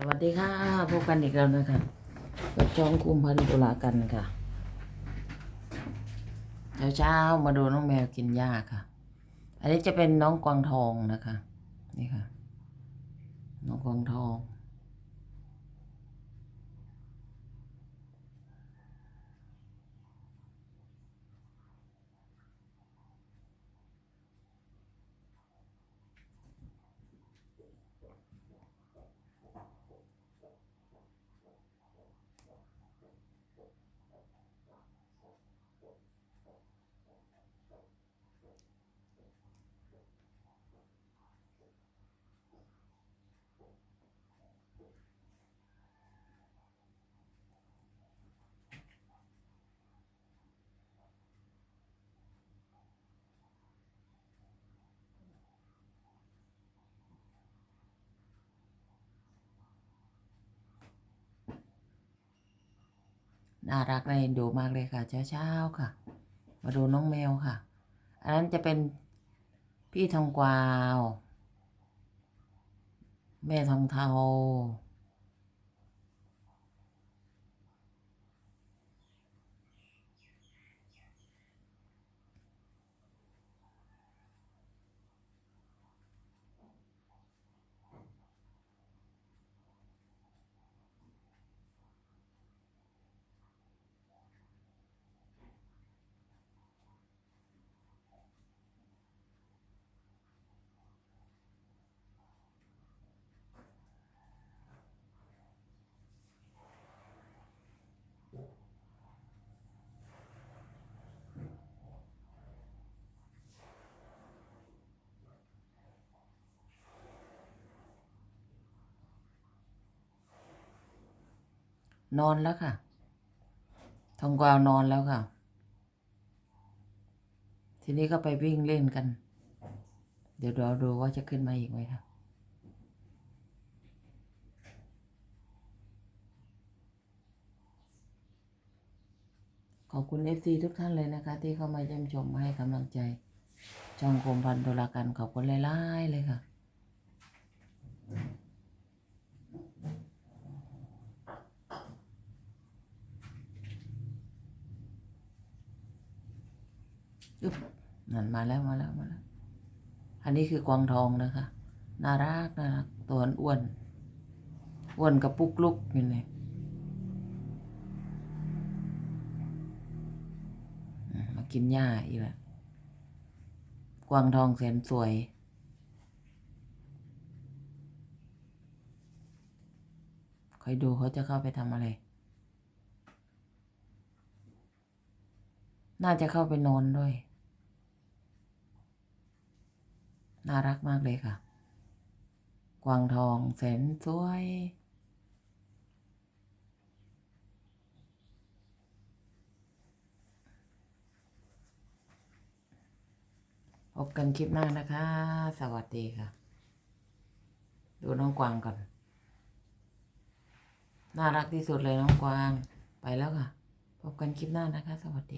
สวัสดีค่ะพบกันอีกแล้วนะคะกับช่องคุมพันธุลากันค่ะเช้าเช้าๆมาดูน้องแมวกินหญ้าค่ะ อันนี้จะเป็นน้องกวางทองนะคะ นี่ค่ะ น้องกวางทอง น่ารักน่าเอ็นดูมากเลยค่ะเช้าเช้าๆค่ะ มาดูน้องแมวค่ะ อันนั้นจะเป็นพี่ทองกวาว แม่ทองเทา นอนแล้วค่ะ ทองกวาวนอนแล้วค่ะ ทีนี้ก็ไปวิ่งเล่นกัน เดี๋ยวเราดูว่าจะขึ้นมาอีกไหมค่ะขอบคุณเอฟซีทุกท่านเลยนะคะ ที่เข้ามาเยี่ยมชมมาให้กำลังใจ ช่องโคมพันธุลากันขอบคุณหลายๆเลยค่ะ อึบนั่นมาแล้วมาแล้วมาแล้ว อันนี้คือกวางทองนะคะ น่ารักน่ารักตัวอ้วนอ้วนกับปุกลุกอยู่เลยมมากินหญ้าอีกแล้วกวางทองแสนสวยคอยดูเขาจะเข้าไปทำอะไร น่าจะเข้าไปนอนด้วย น่ารักมากเลยค่ะ กวางทองแสนสวย พบกันคลิปหน้านะคะ สวัสดีค่ะ ดูน้องกวางก่อน น่ารักที่สุดเลยน้องกวาง ไปแล้วค่ะ พบกันคลิปหน้านะคะ สวัสดี